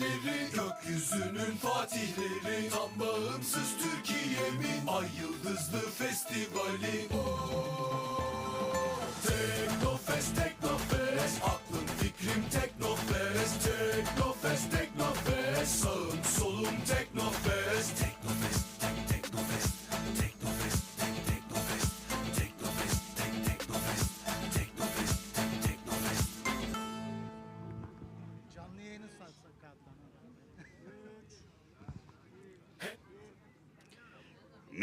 roketleri Gökyüzünün fatihleri. Tam bağımsız Türkiye'min Ay yıldızlı festivali. Teknofest, Teknofest. Aklım fikrim Teknofest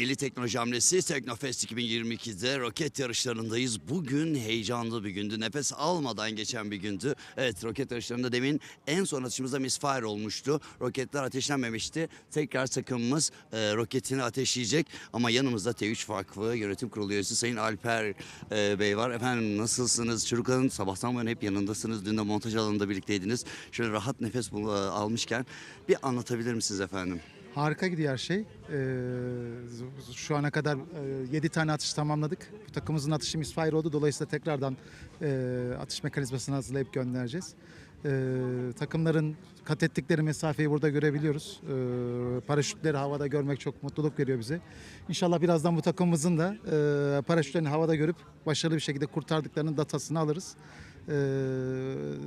Milli Teknoloji Hamlesi Teknofest 2022'de roket yarışlarındayız. Bugün heyecanlı bir gündü. Nefes almadan geçen bir gündü. Evet roket yarışlarında demin en son atışımızda misfire olmuştu. Roketler ateşlenmemişti. Tekrar takımımız e, roketini ateşleyecek. Ama yanımızda T3 Vakfı Yönetim Kurulu üyesi Sayın Alper e, Bey var. Efendim nasılsınız? Çocukların sabahtan beri hep yanındasınız. Dün de montaj alanında birlikteydiniz. Şöyle rahat nefes bul- almışken bir anlatabilir misiniz efendim? Harika gidiyor her şey. Ee, şu ana kadar 7 tane atış tamamladık. Bu takımımızın atışı misfire oldu. Dolayısıyla tekrardan e, atış mekanizmasını hazırlayıp göndereceğiz. Ee, takımların kat ettikleri mesafeyi burada görebiliyoruz. Ee, paraşütleri havada görmek çok mutluluk veriyor bize. İnşallah birazdan bu takımımızın da e, paraşütlerini havada görüp başarılı bir şekilde kurtardıklarının datasını alırız. Ee,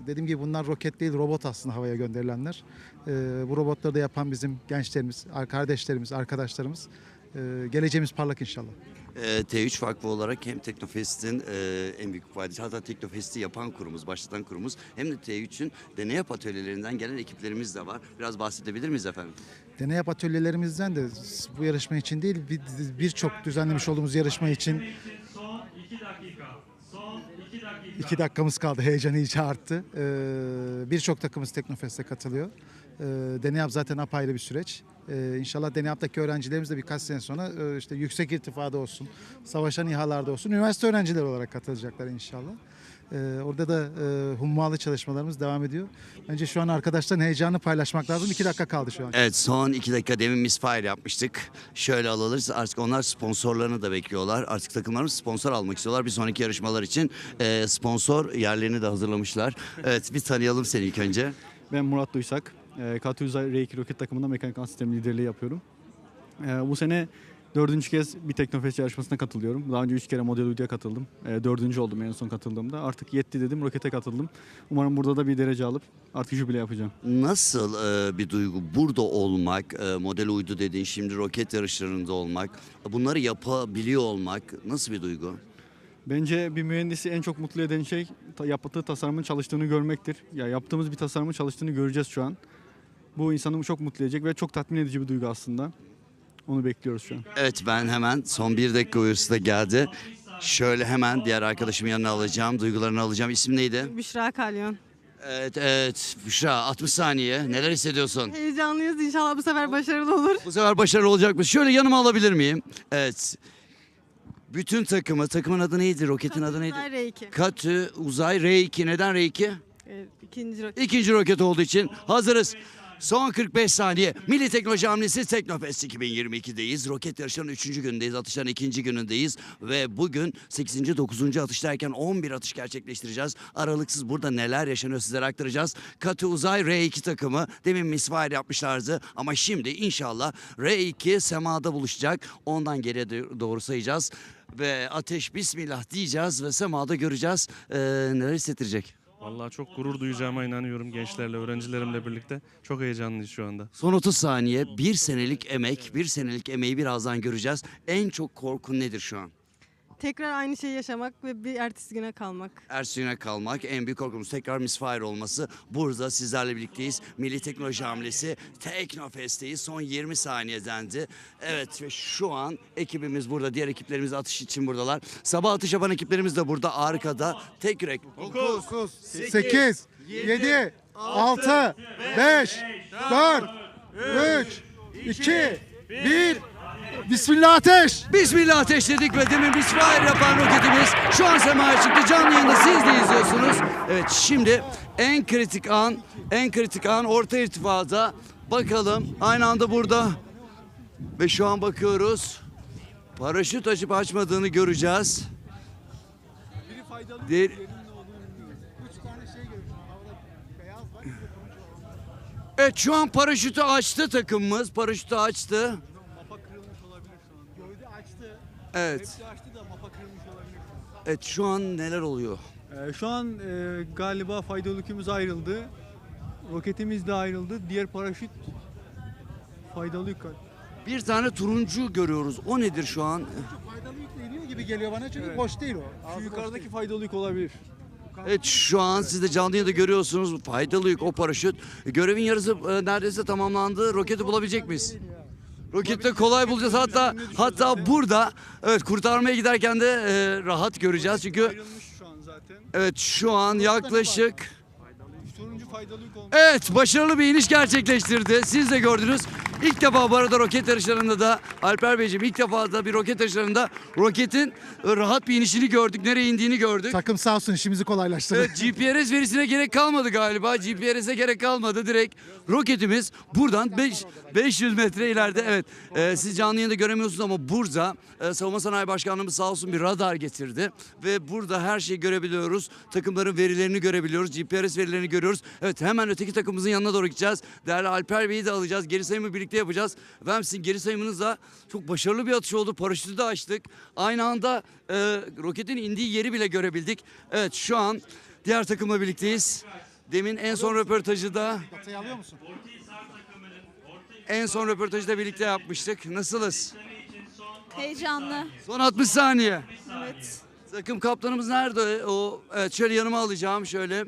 dediğim gibi bunlar roket değil robot aslında havaya gönderilenler. Ee, bu robotları da yapan bizim gençlerimiz, kardeşlerimiz, arkadaşlarımız. Ee, geleceğimiz parlak inşallah. Ee, T3 Vakfı olarak hem Teknofest'in e, en büyük faydası hatta Teknofest'i yapan kurumuz, başlatan kurumuz hem de T3'ün deney yap atölyelerinden gelen ekiplerimiz de var. Biraz bahsedebilir miyiz efendim? Deney yap atölyelerimizden de bu yarışma için değil bir- birçok düzenlemiş olduğumuz yarışma için Son 2 dakika. Son 2 dakika. İki dakikamız kaldı. Heyecan iyice arttı. Ee, birçok takımımız Teknofest'e katılıyor. Ee, deney yap zaten apayrı bir süreç. Ee, inşallah deney yaptaki öğrencilerimiz de birkaç sene sonra e, işte yüksek irtifada olsun, savaşan İHA'larda olsun, üniversite öğrencileri olarak katılacaklar inşallah. Ee, orada da e, hummalı çalışmalarımız devam ediyor. Bence şu an arkadaşların heyecanını paylaşmak lazım. İki dakika kaldı şu an. Evet son iki dakika demin misfire yapmıştık. Şöyle alırız artık onlar sponsorlarını da bekliyorlar. Artık takımlarımız sponsor almak istiyorlar. Bir sonraki yarışmalar için e, sponsor yerlerini de hazırlamışlar. Evet bir tanıyalım seni ilk önce. Ben Murat Duysak. E, Katı Uzay R2 roket takımında mekanik sistem liderliği yapıyorum. E, bu sene dördüncü kez bir Teknofest yarışmasına katılıyorum. Daha önce üç kere Model Uydu'ya katıldım. E, dördüncü oldum en son katıldığımda. Artık yetti dedim, rokete katıldım. Umarım burada da bir derece alıp artık jübile yapacağım. Nasıl e, bir duygu burada olmak, e, model uydu dediğin şimdi roket yarışlarında olmak, bunları yapabiliyor olmak nasıl bir duygu? Bence bir mühendisi en çok mutlu eden şey yaptığı tasarımın çalıştığını görmektir. Ya yaptığımız bir tasarımın çalıştığını göreceğiz şu an. Bu insanı çok mutlu edecek ve çok tatmin edici bir duygu aslında. Onu bekliyoruz şu an. Evet ben hemen son bir dakika uyarısı da geldi. Şöyle hemen diğer arkadaşımın yanına alacağım, duygularını alacağım. İsim neydi? Büşra Kalyon. Evet, evet. Büşra 60 saniye. Neler hissediyorsun? Heyecanlıyız inşallah bu sefer başarılı olur. Bu sefer başarılı olacak mı? Şöyle yanıma alabilir miyim? Evet. Bütün takımı, takımın adı neydi? Roketin adı neydi? R2. Katü Uzay R2. Neden R2? Evet, ikinci roket. İkinci roket olduğu için hazırız. Son 45 saniye. Milli Teknoloji Hamlesi Teknofest 2022'deyiz. Roket yarışlarının 3. günündeyiz. Atışların 2. günündeyiz. Ve bugün 8. 9. atış derken 11 atış gerçekleştireceğiz. Aralıksız burada neler yaşanıyor sizlere aktaracağız. Katı Uzay R2 takımı demin misfire yapmışlardı. Ama şimdi inşallah R2 semada buluşacak. Ondan geriye do- doğru sayacağız. Ve ateş bismillah diyeceğiz ve semada göreceğiz. Ee, neler hissettirecek? Vallahi çok gurur duyacağıma inanıyorum gençlerle, öğrencilerimle birlikte. Çok heyecanlıyız şu anda. Son 30 saniye bir senelik emek, bir senelik emeği birazdan göreceğiz. En çok korkun nedir şu an? Tekrar aynı şeyi yaşamak ve bir ertesi güne kalmak. Ersin'e kalmak en büyük korkumuz tekrar misfire olması. Burada sizlerle birlikteyiz. Milli Teknoloji Hamlesi Teknofest'teyiz. Son 20 saniye dendi. Evet ve şu an ekibimiz burada. Diğer ekiplerimiz atış için buradalar. Sabah atış yapan ekiplerimiz de burada arkada. Tek yürek. 9, 8, 7, 6, 5, 4, 3, 2, 1. Bismillah ateş. Bismillah ateşledik ve demin misfire yapan roketimiz şu an semaya çıktı. Canlı yayında siz de izliyorsunuz. Evet şimdi en kritik an, en kritik an orta irtifada. Bakalım aynı anda burada. Ve şu an bakıyoruz. Paraşüt açıp açmadığını göreceğiz. Diğer- Evet şu an paraşütü açtı takımımız. Paraşütü açtı. Mapa kırılmış olabilir şu an. Gövde Evet. açtı da mapa kırılmış olabilir. Evet şu an neler oluyor? Ee, şu an e, galiba faydalı yükümüz ayrıldı. Roketimiz de ayrıldı. Diğer paraşüt faydalı yük. Bir tane turuncu görüyoruz. O nedir şu an? Faydalı yükle iniyor gibi geliyor bana çünkü Evet. boş değil o. Şu yukarıdaki faydalı yük olabilir. Evet şu an siz de canlı yayında görüyorsunuz. Faydalı yük o paraşüt. Görevin yarısı e, neredeyse tamamlandı. Roketi bulabilecek miyiz? Roketi kolay bulacağız. Hatta hatta burada evet kurtarmaya giderken de e, rahat göreceğiz. Çünkü Ayrılmış şu an zaten. evet şu an yaklaşık Turuncu faydalı yük olmuş. Evet başarılı bir iniş gerçekleştirdi. Siz de gördünüz. İlk defa bu arada roket yarışlarında da Alper Beyciğim ilk defa da bir roket yarışlarında roketin e, rahat bir inişini gördük. Nereye indiğini gördük. Takım sağ olsun işimizi kolaylaştırdı. Evet, GPRS verisine gerek kalmadı galiba. GPRS'e gerek kalmadı. Direkt roketimiz buradan beş- 500 metre ileride. Evet e, siz canlı yayında göremiyorsunuz ama burada e, Savunma Sanayi Başkanlığımız sağ olsun bir radar getirdi. Ve burada her şeyi görebiliyoruz. Takımların verilerini görebiliyoruz. GPRS verilerini görüyoruz. Evet hemen öteki takımımızın yanına doğru gideceğiz. Değerli Alper Bey'i de alacağız. Geri sayımı birlikte yapacağız. Efendim sizin geri sayımınızla çok başarılı bir atış oldu. Paraşütü de açtık. Aynı anda e, roketin indiği yeri bile görebildik. Evet şu an diğer takımla birlikteyiz. Demin en son röportajı da alıyor musun? en son röportajı da birlikte yapmıştık. Nasılız? Heyecanlı. Son 60 saniye. Evet. Takım kaptanımız nerede? O evet şöyle yanıma alacağım şöyle.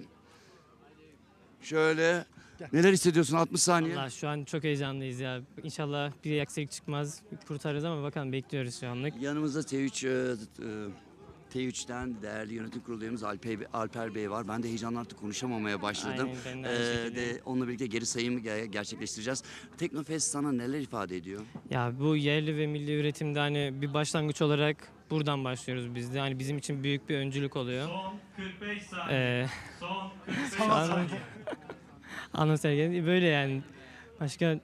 Şöyle. Neler hissediyorsun 60 saniye? Allah şu an çok heyecanlıyız ya. İnşallah bir aksilik çıkmaz. Kurtarırız ama bakalım bekliyoruz şu anlık. Yanımızda T3 e, e, T3'ten değerli yönetim kurulu üyemiz Alper, Alper Bey var. Ben de heyecanla artık konuşamamaya başladım. Aynen, ben de aynı Ee, şekilde. de onunla birlikte geri sayım ge- gerçekleştireceğiz. Teknofest sana neler ifade ediyor? Ya bu yerli ve milli üretimde hani bir başlangıç olarak buradan başlıyoruz biz de. Hani bizim için büyük bir öncülük oluyor. Son 45 saniye. Ee, Son 45 şu an saniye. anons sergiledi. Böyle yani. Başka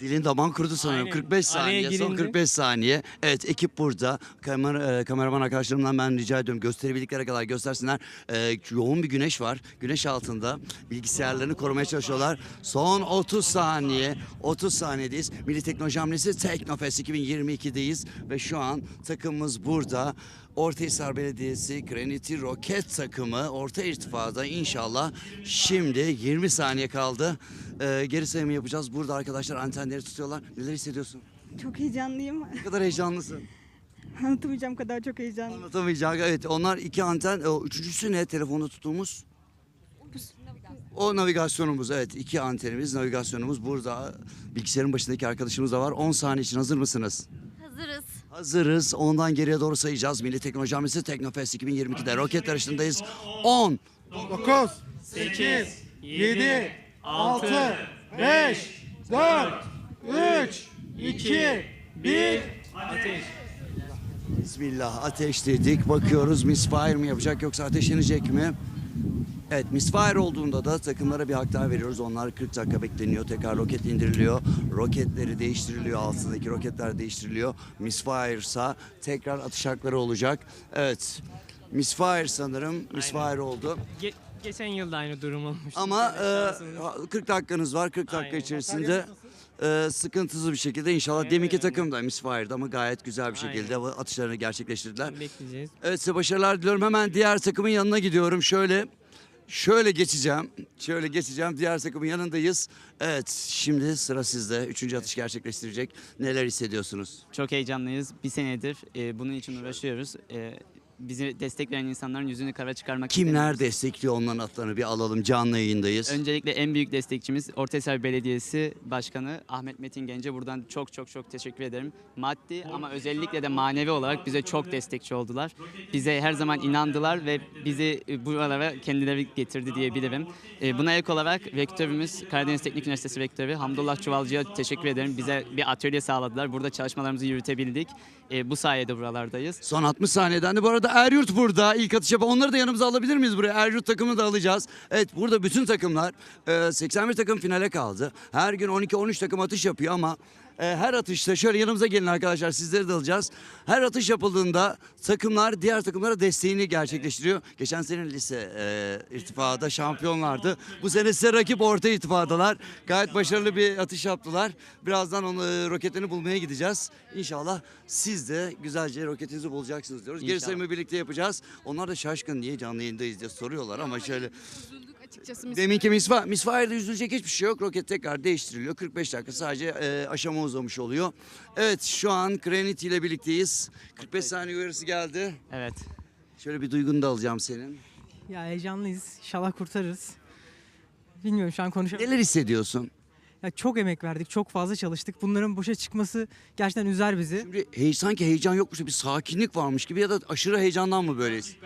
Dilin daman kurudu sanıyorum. Aynen. 45 Araya saniye, son girildi. 45 saniye. Evet ekip burada. Kamera, e, kameraman arkadaşlarımdan ben rica ediyorum gösterebildikleri kadar göstersinler. E, yoğun bir güneş var. Güneş altında bilgisayarlarını korumaya çalışıyorlar. Son 30 saniye. 30 saniyedeyiz. Milli Teknoloji Hamlesi Teknofest 2022'deyiz ve şu an takımımız burada. Ortahisar Belediyesi Granity Roket takımı orta irtifada inşallah şimdi 20 saniye kaldı. Ee, geri sayımı yapacağız. Burada arkadaşlar antenleri tutuyorlar. Neler hissediyorsun? Çok heyecanlıyım. Ne kadar heyecanlısın. Anlatamayacağım kadar çok heyecanlıyım. Anlatamayacağım. Evet onlar iki anten. O, üçüncüsü ne telefonda tuttuğumuz? O navigasyonumuz evet iki antenimiz navigasyonumuz burada bilgisayarın başındaki arkadaşımız da var 10 saniye için hazır mısınız? Hazırız. Hazırız. Ondan geriye doğru sayacağız. Milli Teknoloji Hamlesi Teknofest 2022'de roket yarışındayız. 10, 9, 8, 7, 6, 5, 4, 3, 2, 1. Bismillah ateş dedik. Bakıyoruz misfire mi yapacak yoksa ateşlenecek mi? Evet misfire olduğunda da takımlara bir hak daha veriyoruz. Onlar 40 dakika bekleniyor. Tekrar roket indiriliyor. Roketleri değiştiriliyor. Altındaki roketler değiştiriliyor. Misfire ise tekrar atış hakları olacak. Evet. Misfire sanırım. Misfire oldu. ge- geçen yılda aynı durum olmuştu. Ama e, Şansımız- 40 dakikanız var. 40 dakika Aynen. içerisinde e, sıkıntısız bir şekilde inşallah deminki takım da misfire'dı ama gayet güzel bir şekilde bu atışlarını gerçekleştirdiler. bekleyeceğiz. Evet size başarılar diliyorum. Hemen diğer takımın yanına gidiyorum. Şöyle şöyle geçeceğim. Şöyle geçeceğim. Diğer takımın yanındayız. Evet şimdi sıra sizde. Üçüncü atış gerçekleştirecek. Neler hissediyorsunuz? Çok heyecanlıyız. Bir senedir e, bunun için uğraşıyoruz. E, bizi destekleyen insanların yüzünü kara çıkarmak Kimler istemiyoruz. destekliyor onların atlarını bir alalım. Canlı yayındayız. Öncelikle en büyük destekçimiz Ortahisar Belediyesi Başkanı Ahmet Metin Gence. Buradan çok çok çok teşekkür ederim. Maddi ama özellikle de manevi olarak bize çok destekçi oldular. Bize her zaman inandılar ve bizi e, buralara kendileri getirdi diyebilirim. E, Buna ek olarak rektörümüz Karadeniz Teknik Üniversitesi Rektörü Hamdullah Çuvalcı'ya teşekkür ederim. Bize bir atölye sağladılar. Burada çalışmalarımızı yürütebildik. E, Bu sayede buralardayız. Son 60 saniyeden de bu arada Eryurt burada. İlk atış yapan onları da yanımıza alabilir miyiz buraya? Eryurt takımını da alacağız. Evet burada bütün takımlar e, 81 takım finale kaldı. Her gün 12-13 takım atış yapıyor ama her atışta şöyle yanımıza gelin arkadaşlar sizleri de alacağız. Her atış yapıldığında takımlar diğer takımlara desteğini gerçekleştiriyor. Geçen sene lise e, irtifada şampiyonlardı. Bu sene size rakip orta irtifadalar. Gayet başarılı bir atış yaptılar. Birazdan onu e, roketlerini bulmaya gideceğiz. İnşallah siz de güzelce roketinizi bulacaksınız diyoruz. Geri sayımı birlikte yapacağız. Onlar da şaşkın niye canlı yayındayız diye soruyorlar ama şöyle Açıkçası Deminki misfa, misfire'da üzülecek hiçbir şey yok. Roket tekrar değiştiriliyor. 45 dakika sadece e, aşama uzamış oluyor. Evet şu an Granite ile birlikteyiz. 45 saniye uyarısı geldi. Evet. Şöyle bir duygunu da alacağım senin. Ya heyecanlıyız. İnşallah kurtarırız. Bilmiyorum şu an konuşamıyorum. Neler hissediyorsun? Ya çok emek verdik, çok fazla çalıştık. Bunların boşa çıkması gerçekten üzer bizi. Şimdi hey, sanki heyecan yokmuş bir sakinlik varmış gibi ya da aşırı heyecandan mı böyleyiz?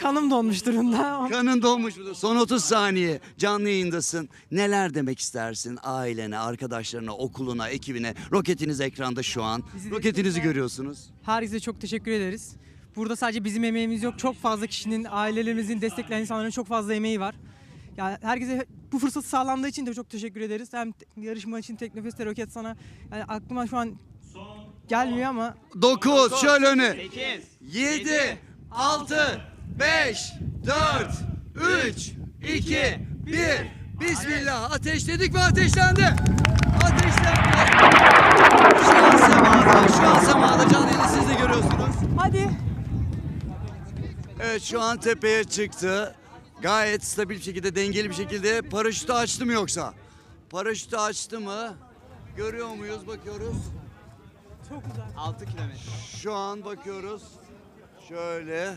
Kanım donmuş durumda. Kanın dolmuş mu? Son 30 saniye canlı yayındasın. Neler demek istersin ailene, arkadaşlarına, okuluna, ekibine? Roketiniz ekranda şu an. Roketinizi görüyorsunuz. Herkese çok teşekkür ederiz. Burada sadece bizim emeğimiz yok. Çok fazla kişinin, ailelerimizin, destekleyen insanların çok fazla emeği var. Ya herkese bu fırsat sağlandığı için de çok teşekkür ederiz. Hem te- yarışma için Teknofest'te Roket sana yani aklıma şu an gelmiyor ama 9 şöyle öne. 8. 7, 6, 5, 4, 3, 2, 1. Bismillah. Ateşledik ve ateşlendi. Ateşlendi. Şu an semada, şu an semada canlı yayını siz de görüyorsunuz. hadi Evet şu an tepeye çıktı. Gayet stabil bir şekilde, dengeli bir şekilde paraşütü açtı mı yoksa? Paraşütü açtı mı? Görüyor muyuz? Bakıyoruz. 6 kilometre. Şu an bakıyoruz. Şöyle.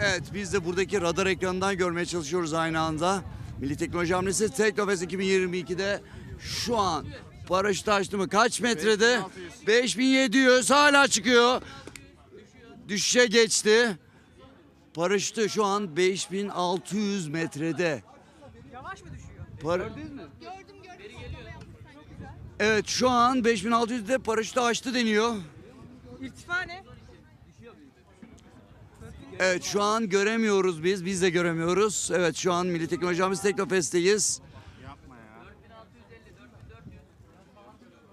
Evet biz de buradaki radar ekranından görmeye çalışıyoruz aynı anda. Milli Teknoloji Hamlesi Teknofest 2022'de şu an paraşütü açtı mı? Kaç metrede? 5700 hala çıkıyor. Düşüşe geçti. Paraşütü şu an 5600 metrede. Yavaş mı düşüyor? Para... Evet şu an 5600'de paraşütü açtı deniyor. İrtifa ne? Evet şu an göremiyoruz biz. Biz de göremiyoruz. Evet şu an Milli Teknoloji Hamlesi Teknofest'teyiz.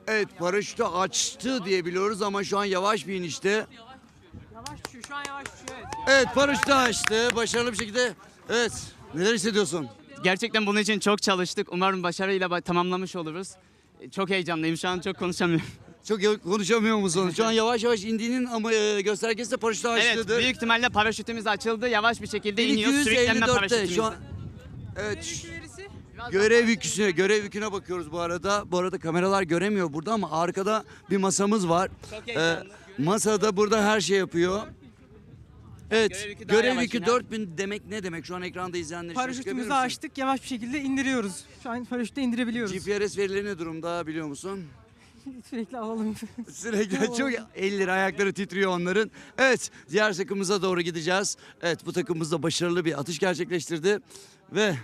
Evet paraşütü açtı diye biliyoruz ama şu an yavaş bir inişte. Yavaş düşüyor. Şu an yavaş düşüyor evet. Evet paraşütü açtı. Başarılı bir şekilde. Evet neler hissediyorsun? Gerçekten bunun için çok çalıştık. Umarım başarıyla ba- tamamlamış oluruz. Çok heyecanlıyım. Şu an çok konuşamıyorum. Çok konuşamıyor musun? Şu an yavaş yavaş indiğinin ama e, göstergesi de paraşütü Evet, büyük ihtimalle paraşütümüz açıldı. Yavaş bir şekilde iniyor. Sürüklenme 1254'te paraşütümüz. şu an. Evet. Görev yüküne, görev yüküne bakıyoruz bu arada. Bu arada kameralar göremiyor burada ama arkada bir masamız var. Çok Ee, heyecanlı. masada burada her şey yapıyor. Evet, Görev yükü daha görev yavaş yükü iner. 4000 demek ne demek? Şu an ekranda izleyenler için açıklayabilir Paraşütümüzü misin? açtık. Yavaş bir şekilde indiriyoruz. Şu an paraşütle indirebiliyoruz. GPRS verileri ne durumda biliyor musun? Sürekli alalım. Sürekli çok elleri ayakları titriyor onların. Evet diğer takımımıza doğru gideceğiz. Evet bu takımımız da başarılı bir atış gerçekleştirdi. Ve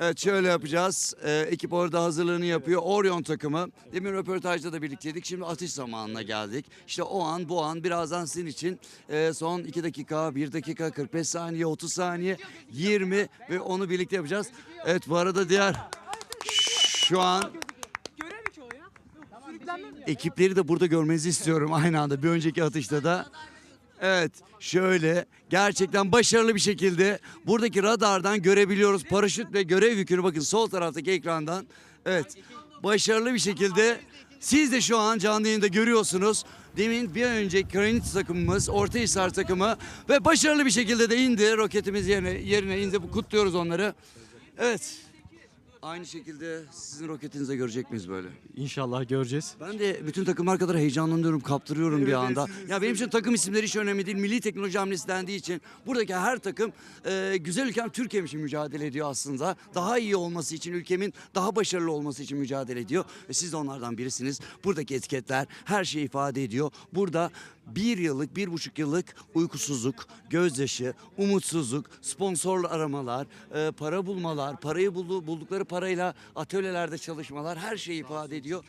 Evet şöyle yapacağız. Ee, ekip orada hazırlığını yapıyor. Orion takımı. Demin röportajda da birlikteydik. Şimdi atış zamanına geldik. İşte o an bu an birazdan sizin için e, son 2 dakika, 1 dakika, 45 saniye, 30 saniye, 20 ve onu birlikte yapacağız. Evet bu arada diğer şu an Görev ki o ya. Sürüklenme mi? Ekipleri de burada görmenizi istiyorum aynı anda bir önceki atışta da. Evet şöyle gerçekten başarılı bir şekilde buradaki radardan görebiliyoruz paraşüt ve görev yükünü bakın sol taraftaki ekrandan. Evet başarılı bir şekilde siz de şu an canlı yayında görüyorsunuz. Demin bir önceki Granit takımımız, Ortahisar takımı ve başarılı bir şekilde de indi. Roketimiz yerine, yerine indi. Kutluyoruz onları. Evet. Aynı şekilde sizin roketinizi de görecek miyiz böyle? İnşallah göreceğiz. Ben de bütün takımlar kadar heyecanlanıyorum, kaptırıyorum bir anda. Ya benim için takım isimleri hiç önemli değil. Milli teknoloji hamlesi dendiği için buradaki her takım e, güzel ülkem Türkiye'm için mücadele ediyor aslında. Daha iyi olması için, ülkemin daha başarılı olması için mücadele ediyor. Ve siz de onlardan birisiniz. Buradaki etiketler her şeyi ifade ediyor. Burada bir yıllık, bir buçuk yıllık uykusuzluk, gözyaşı, umutsuzluk, sponsor aramalar, e, para bulmalar, parayı buldu, buldukları parayla atölyelerde çalışmalar her şeyi ifade ediyor.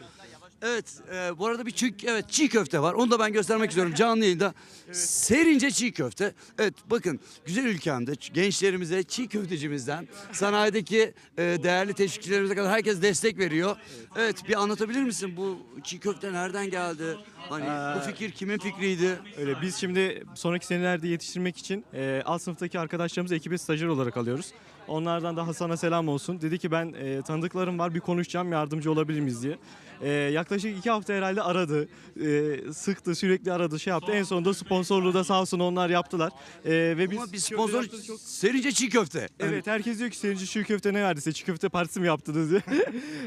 Evet, e, bu arada bir çiğ, evet, çiğ köfte var. Onu da ben göstermek istiyorum canlı yayında. Serince çiğ köfte. Evet, bakın güzel ülkemde gençlerimize çiğ köftecimizden, sanayideki e, değerli teşvikçilerimize kadar herkes destek veriyor. Evet, bir anlatabilir misin bu çiğ köfte nereden geldi? Hani bu fikir kimin fikriydi? Öyle biz şimdi sonraki senelerde yetiştirmek için e, alt sınıftaki arkadaşlarımızı ekibe stajyer olarak alıyoruz. Onlardan da Hasan'a selam olsun. Dedi ki ben e, tanıdıklarım var bir konuşacağım yardımcı olabilir miyiz diye. E, yaklaşık iki hafta herhalde aradı. E, sıktı sürekli aradı şey yaptı. En sonunda sponsorluğu da sağ olsun onlar yaptılar. E, ve biz Ama bir sponsor serince çiğ köfte. Evet herkes diyor ki senin çiğ köfte ne verdiyse çiğ köfte partisi mi yaptınız diye.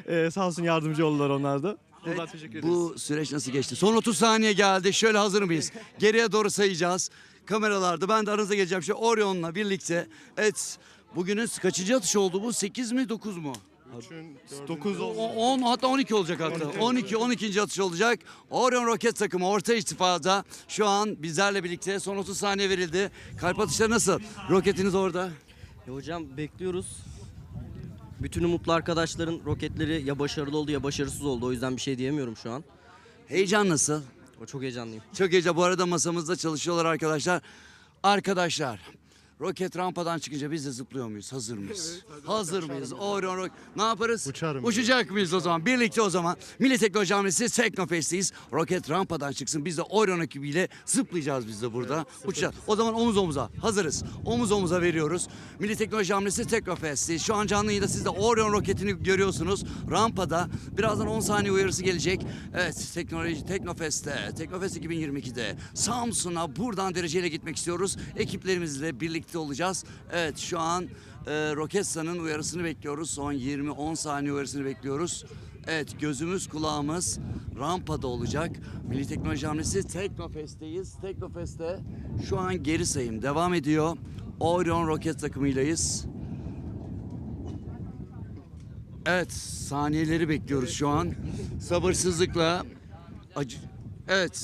e, sağ olsun yardımcı oldular onlar da. Buradan teşekkür ederiz. Bu süreç nasıl geçti? Son 30 saniye geldi. Şöyle hazır mıyız? Geriye doğru sayacağız. Kameralarda ben de aranıza geleceğim. Şu Orion'la birlikte. Evet. Bugünün kaçıncı atış oldu bu? 8 mi 9 mu? 9 O- 10 hatta 12 olacak hatta. 12 12. atış olacak. Orion roket takımı orta istifada şu an bizlerle birlikte son 30 saniye verildi. Kalp atışları nasıl? Roketiniz orada. Ya hocam bekliyoruz. Bütün umutlu arkadaşların roketleri ya başarılı oldu ya başarısız oldu. O yüzden bir şey diyemiyorum şu an. Heyecan nasıl? O çok heyecanlıyım. Çok heyecan. Bu arada masamızda çalışıyorlar arkadaşlar. Arkadaşlar roket rampadan çıkınca biz de zıplıyor muyuz? Hazır mıyız? Hazır mıyız? Orion roket. Ne yaparız? Uçarım. Uçacak mıyız o zaman? Birlikte o zaman Milli Teknoloji Hamlesi Teknofest'teyiz. Roket rampadan çıksın. Biz de Orion ekibiyle zıplayacağız biz de burada. Uçacağız. O zaman omuz omuza hazırız. Omuz omuza veriyoruz. Milli Teknoloji Hamlesi Teknofest'teyiz. Şu an canlı yayında siz de Orion roketini görüyorsunuz. Rampada birazdan 10 saniye uyarısı gelecek. Evet Teknoloji Teknofest'te, Teknofest 2022'de Samsun'a buradan dereceyle gitmek istiyoruz. Ekiplerimizle birlikte olacağız. Evet şu an e, Roketsan'ın uyarısını bekliyoruz. Son 20-10 saniye uyarısını bekliyoruz. Evet gözümüz kulağımız rampada olacak. Milli Teknoloji Hamlesi Teknofest'teyiz. Teknofest'te şu an geri sayım devam ediyor. Orion roket takımıylayız. Evet saniyeleri bekliyoruz şu an. Sabırsızlıkla. Acı... Evet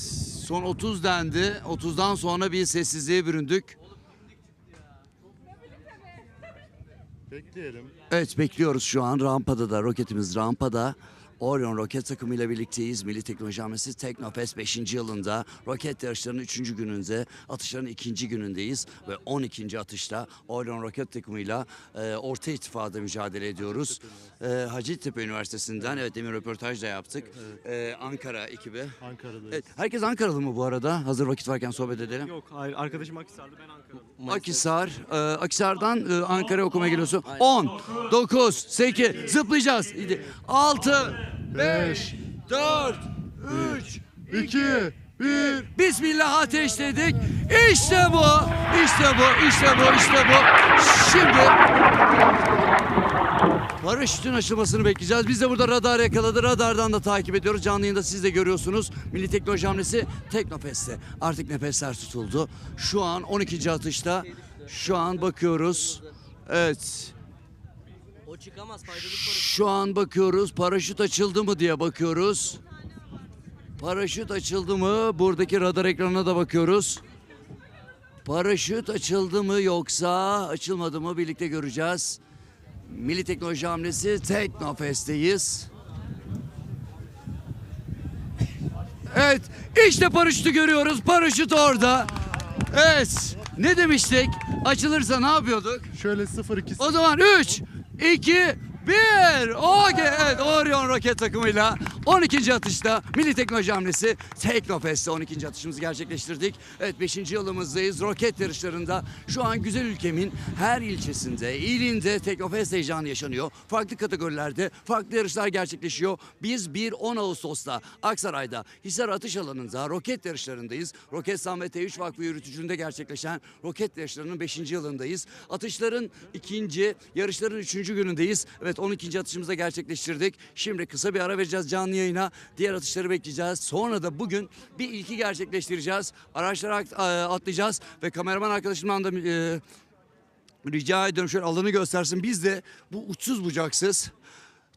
son 30 dendi. 30'dan sonra bir sessizliğe büründük. Bekleyelim. Evet bekliyoruz şu an rampada da roketimiz rampada. Orion roket takımıyla birlikteyiz. Milli Teknoloji Hamlesi Teknofest 5. yılında roket yarışlarının 3. gününde, atışların 2. günündeyiz ve 12. atışta Orion roket takımıyla e, orta ittifada mücadele ediyoruz. E, Hacettepe Üniversitesi'nden evet demin röportaj da yaptık. E, Ankara ekibi. Ankara'da. Evet, herkes Ankaralı mı bu arada? Hazır vakit varken sohbet edelim. Yok hayır arkadaşım Akhisar'da ben Ankara'da. Akisar, e, Akisar'dan e, Ankara'ya okumaya geliyorsun. 10, 9, 8, zıplayacağız. 6, 5, 4, 3, 2, 1. Bismillah ateşledik. İşte bu, işte bu, işte bu, işte bu. Şimdi paraşütün açılmasını bekleyeceğiz. Biz de burada radar yakaladı. Radardan da takip ediyoruz. Canlı yayında siz de görüyorsunuz. Milli Teknoloji Hamlesi Teknofest'te. Artık nefesler tutuldu. Şu an 12. atışta. Şu an bakıyoruz. Evet. Çıkamaz faydalı. Şu an bakıyoruz. Paraşüt açıldı mı diye bakıyoruz. Paraşüt açıldı mı? Buradaki radar ekranına da bakıyoruz. Paraşüt açıldı mı yoksa açılmadı mı birlikte göreceğiz. Milli Teknoloji Hamlesi Teknofest'teyiz. Evet, işte paraşütü görüyoruz. Paraşüt orada. Evet, ne demiştik? Açılırsa ne yapıyorduk? Şöyle 0-2 O zaman 3, 2, 1. Okey. Evet Orion roket takımıyla 12. atışta Milli Teknoloji Hamlesi Teknofest'te 12. atışımızı gerçekleştirdik. Evet 5. yılımızdayız. Roket yarışlarında şu an güzel ülkemin her ilçesinde, ilinde Teknofest heyecanı yaşanıyor. Farklı kategorilerde farklı yarışlar gerçekleşiyor. Biz 1-10 Ağustos'ta Aksaray'da Hisar Atış Alanı'nda roket yarışlarındayız. Roketsan ve T3 Vakfı yürütücülüğünde gerçekleşen roket yarışlarının 5. yılındayız. Atışların ikinci, yarışların üçüncü günündeyiz. Evet 12. atışımızı da gerçekleştirdik. Şimdi kısa bir ara vereceğiz canlı yayına. Diğer atışları bekleyeceğiz. Sonra da bugün bir ilki gerçekleştireceğiz. Araçlara e, atlayacağız ve kameraman arkadaşımdan da e, rica ediyorum şöyle alanı göstersin. Biz de bu uçsuz bucaksız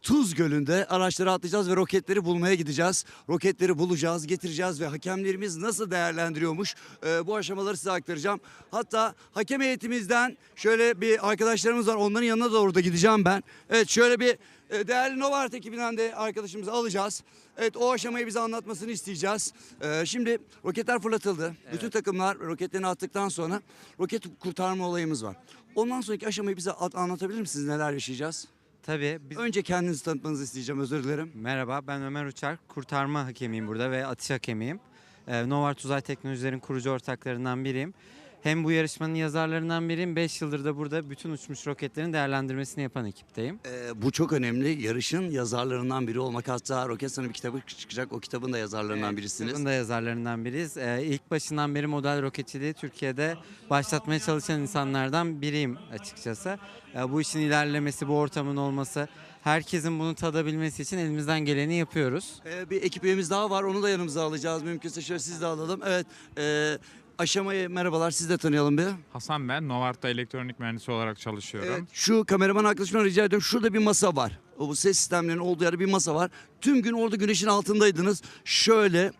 Tuz Gölü'nde araçları atlayacağız ve roketleri bulmaya gideceğiz. Roketleri bulacağız, getireceğiz ve hakemlerimiz nasıl değerlendiriyormuş e, bu aşamaları size aktaracağım. Hatta hakem heyetimizden şöyle bir arkadaşlarımız var onların yanına doğru da gideceğim ben. Evet şöyle bir e, değerli Novart ekibinden de arkadaşımızı alacağız. Evet o aşamayı bize anlatmasını isteyeceğiz. E, şimdi roketler fırlatıldı. Bütün takımlar roketlerini attıktan sonra roket kurtarma olayımız var. Ondan sonraki aşamayı bize at- anlatabilir misiniz? Neler yaşayacağız? Tabii. Biz... Önce kendinizi tanıtmanızı isteyeceğim özür dilerim. Merhaba ben Ömer Uçar. Kurtarma hakemiyim burada ve atış hakemiyim. Ee, Novart Uzay Teknolojilerin kurucu ortaklarından biriyim. Hem bu yarışmanın yazarlarından biriyim. 5 yıldır da burada bütün uçmuş roketlerin değerlendirmesini yapan ekipteyim. Ee, bu çok önemli. Yarışın yazarlarından biri olmak. Hatta Roketsan'ın bir kitabı çıkacak. O kitabın da yazarlarından Evet, birisiniz. Bunun da yazarlarından biriyiz. Ee, ilk başından beri model roketçiliği Türkiye'de başlatmaya çalışan insanlardan biriyim açıkçası. Ee, bu işin ilerlemesi, bu ortamın olması, herkesin bunu tadabilmesi için elimizden geleni yapıyoruz. Ee, bir ekip üyemiz daha var. Onu da yanımıza alacağız. Mümkünse şöyle siz de alalım. Evet. e, aşamayı merhabalar. Siz de tanıyalım bir. Hasan ben, Novart'ta elektronik mühendisi olarak çalışıyorum. Evet, şu kameraman arkadaşımdan rica ediyorum. Şurada bir masa var. O bu ses sistemlerinin olduğu yerde bir masa var. Tüm gün orada güneşin altındaydınız. Şöyle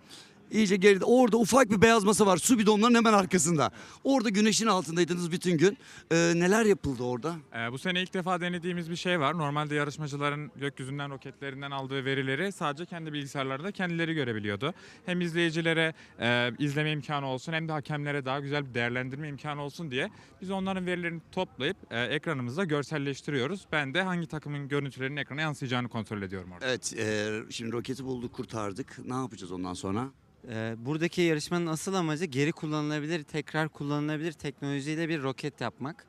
iyice geride. Orada ufak bir beyaz masa var. Su bidonlarının hemen arkasında. Orada güneşin altındaydınız bütün gün. Ee, neler yapıldı orada? Ee, bu sene ilk defa denediğimiz bir şey var. Normalde yarışmacıların gökyüzünden roketlerinden aldığı verileri sadece kendi bilgisayarlarında kendileri görebiliyordu. Hem izleyicilere e, izleme imkanı olsun hem de hakemlere daha güzel bir değerlendirme imkanı olsun diye biz onların verilerini toplayıp e, ekranımızda görselleştiriyoruz. Ben de hangi takımın görüntülerinin ekrana yansıyacağını kontrol ediyorum orada. Evet, e, şimdi roketi bulduk, kurtardık. Ne yapacağız ondan sonra? Ee, buradaki yarışmanın asıl amacı geri kullanılabilir, tekrar kullanılabilir teknolojiyle bir roket yapmak.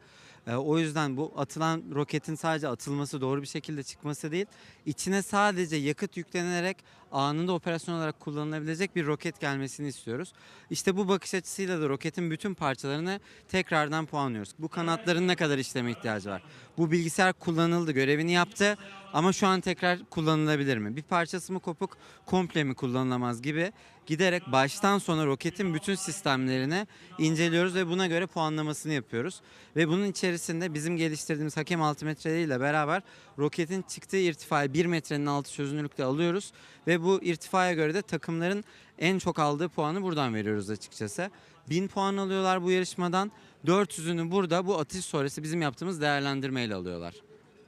Ee, o yüzden bu atılan roketin sadece atılması, doğru bir şekilde çıkması değil, içine sadece yakıt yüklenerek anında operasyon olarak kullanılabilecek bir roket gelmesini istiyoruz. İşte bu bakış açısıyla da roketin bütün parçalarını tekrardan puanlıyoruz. Bu kanatların ne kadar işleme ihtiyacı var? Bu bilgisayar kullanıldı, görevini yaptı ama şu an tekrar kullanılabilir mi? Bir parçası mı kopuk, komple mi kullanılamaz gibi giderek baştan sona roketin bütün sistemlerini inceliyoruz ve buna göre puanlamasını yapıyoruz. Ve bunun içerisinde bizim geliştirdiğimiz hakem altimetreleriyle beraber roketin çıktığı irtifayı 1 metrenin altı çözünürlükte alıyoruz ve bu irtifaya göre de takımların en çok aldığı puanı buradan veriyoruz açıkçası. 1000 puan alıyorlar bu yarışmadan. 400'ünü burada bu atış sonrası bizim yaptığımız değerlendirmeyle alıyorlar.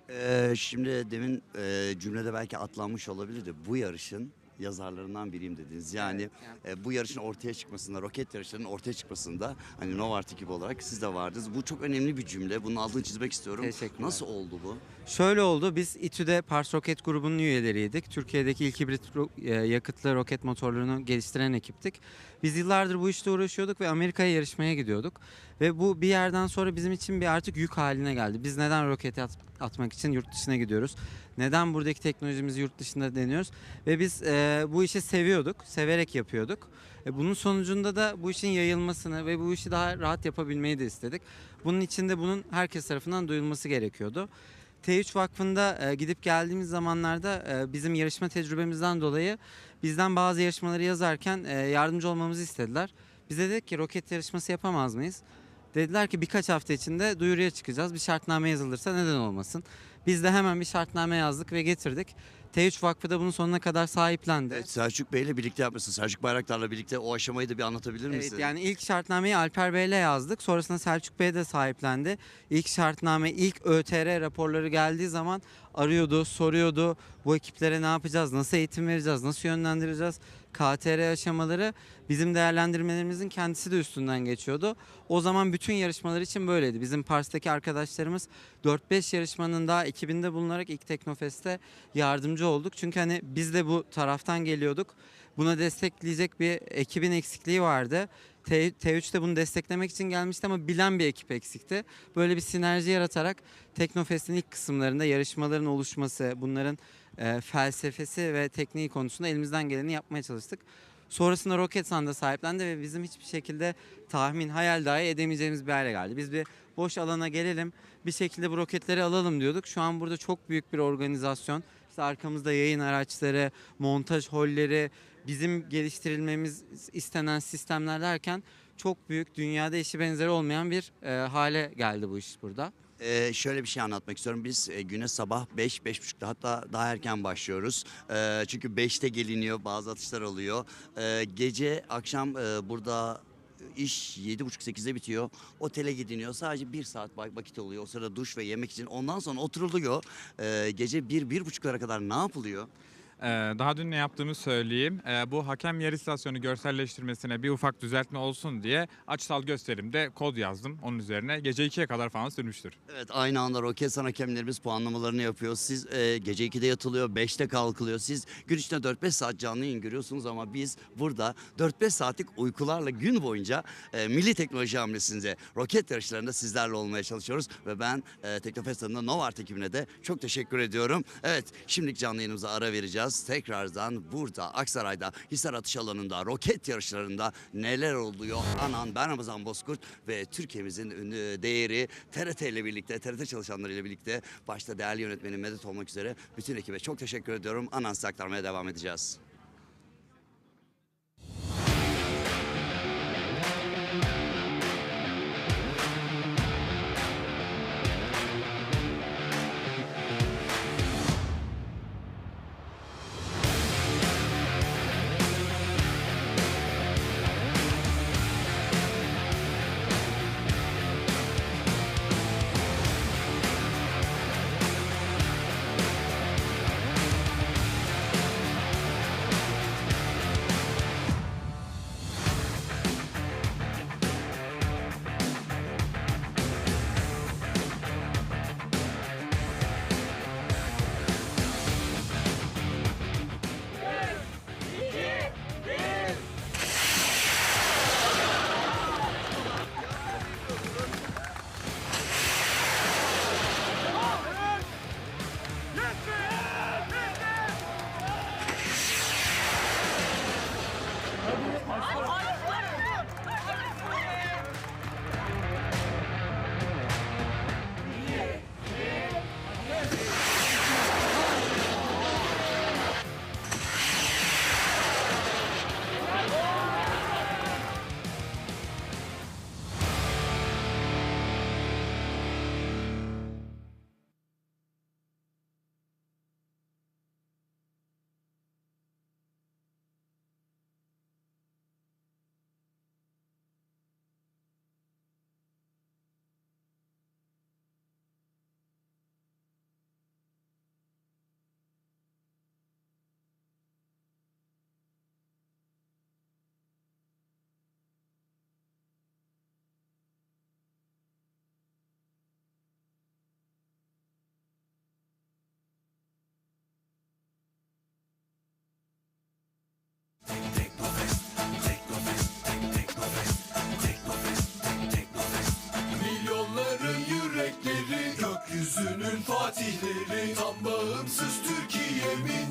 Ee, şimdi demin e, cümlede belki atlanmış olabilirdi. Bu yarışın yazarlarından biriyim dediniz. Yani e, bu yarışın ortaya çıkmasında, roket yarışlarının ortaya çıkmasında hani Novart ekibi olarak siz de vardınız. Bu çok önemli bir cümle. Bunun altını çizmek istiyorum. Teşekkürler. Nasıl oldu bu? Şöyle oldu. Biz İTÜ'de Pars Roket grubunun üyeleriydik. Türkiye'deki ilk hibrit ro- e, yakıtlı roket motorlarını geliştiren ekiptik. Biz yıllardır bu işte uğraşıyorduk ve Amerika'ya yarışmaya gidiyorduk. Ve bu bir yerden sonra bizim için bir artık yük haline geldi. Biz neden roket at- atmak için yurt dışına gidiyoruz? Neden buradaki teknolojimizi yurt dışında deniyoruz? Ve biz e, bu işi seviyorduk, severek yapıyorduk. E, bunun sonucunda da bu işin yayılmasını ve bu işi daha rahat yapabilmeyi de istedik. Bunun için de bunun herkes tarafından duyulması gerekiyordu. T3 Vakfı'nda e, gidip geldiğimiz zamanlarda e, bizim yarışma tecrübemizden dolayı bizden bazı yarışmaları yazarken e, yardımcı olmamızı istediler. Biz de dedik ki roket yarışması yapamaz mıyız? Dediler ki birkaç hafta içinde duyuruya çıkacağız. Bir şartname yazılırsa neden olmasın? Biz de hemen bir şartname yazdık ve getirdik. T3 Vakfı da bunun sonuna kadar sahiplendi. Evet, Selçuk Bey'le birlikte yapmışsın. Selçuk Bayraktar'la birlikte o aşamayı da bir anlatabilir misin? Evet yani ilk şartnameyi Alper Bey'le yazdık. Sonrasında Selçuk Bey de sahiplendi. İlk şartname, ilk ÖTR raporları geldiği zaman arıyordu, soruyordu. Bu ekiplere ne yapacağız, nasıl eğitim vereceğiz, nasıl yönlendireceğiz? KTR aşamaları bizim değerlendirmelerimizin kendisi de üstünden geçiyordu. O zaman bütün yarışmalar için böyleydi. Bizim Pars'taki arkadaşlarımız 4-5 yarışmanın daha ekibinde bulunarak ilk Teknofest'te yardımcı olduk. Çünkü hani biz de bu taraftan geliyorduk. Buna destekleyecek bir ekibin eksikliği vardı. T- T3 de bunu desteklemek için gelmişti ama bilen bir ekip eksikti. Böyle bir sinerji yaratarak Teknofest'in ilk kısımlarında yarışmaların oluşması, bunların e, felsefesi ve tekniği konusunda elimizden geleni yapmaya çalıştık. Sonrasında Roketsan'da sahiplendi ve bizim hiçbir şekilde tahmin, hayal dahi edemeyeceğimiz bir hale geldi. Biz bir boş alana gelelim, bir şekilde bu roketleri alalım diyorduk. Şu an burada çok büyük bir organizasyon. İşte arkamızda yayın araçları, montaj holleri, bizim geliştirilmemiz istenen sistemler derken çok büyük, dünyada eşi benzeri olmayan bir e, hale geldi bu iş burada. Ee, şöyle bir şey anlatmak istiyorum. Biz e, güne sabah 5 5.30'da hatta daha erken başlıyoruz. Ee, çünkü 5'te geliniyor, bazı atışlar oluyor. Ee, gece akşam e, burada iş 7.30-8'de bitiyor. Otele gidiniyor. Sadece bir saat vak- vakit oluyor. O sırada duş ve yemek için. Ondan sonra oturuluyor. Ee, gece 1-1.30'lara kadar ne yapılıyor? Ee, daha dün ne yaptığımı söyleyeyim. Ee, bu hakem yer istasyonu görselleştirmesine bir ufak düzeltme olsun diye açsal gösterimde kod yazdım. Onun üzerine gece 2'ye kadar falan sürmüştür. Evet aynı anda Roketsan hakemlerimiz puanlamalarını yapıyor. Siz e, gece 2'de yatılıyor, 5'te kalkılıyor. Siz gün içinde 4-5 saat canlı yayın görüyorsunuz ama biz burada 4-5 saatlik uykularla gün boyunca e, milli teknoloji hamlesinde roket yarışlarında sizlerle olmaya çalışıyoruz. Ve ben e, Teknofest adına Novart ekibine de çok teşekkür ediyorum. Evet şimdilik canlı yayınımıza ara vereceğiz. Tekrardan burada Aksaray'da Hisar Atış Alanı'nda roket yarışlarında neler oluyor? Anan ben Ramazan Bozkurt ve Türkiye'mizin ünlü değeri TRT ile birlikte, TRT çalışanlarıyla birlikte başta değerli yönetmenim Medet olmak üzere bütün ekibe çok teşekkür ediyorum. Anan aktarmaya devam edeceğiz.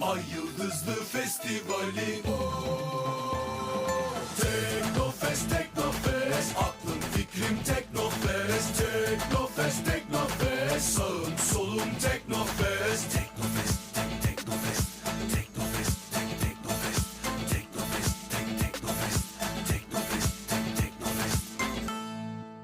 Ay yıldızlı festivali. Oo,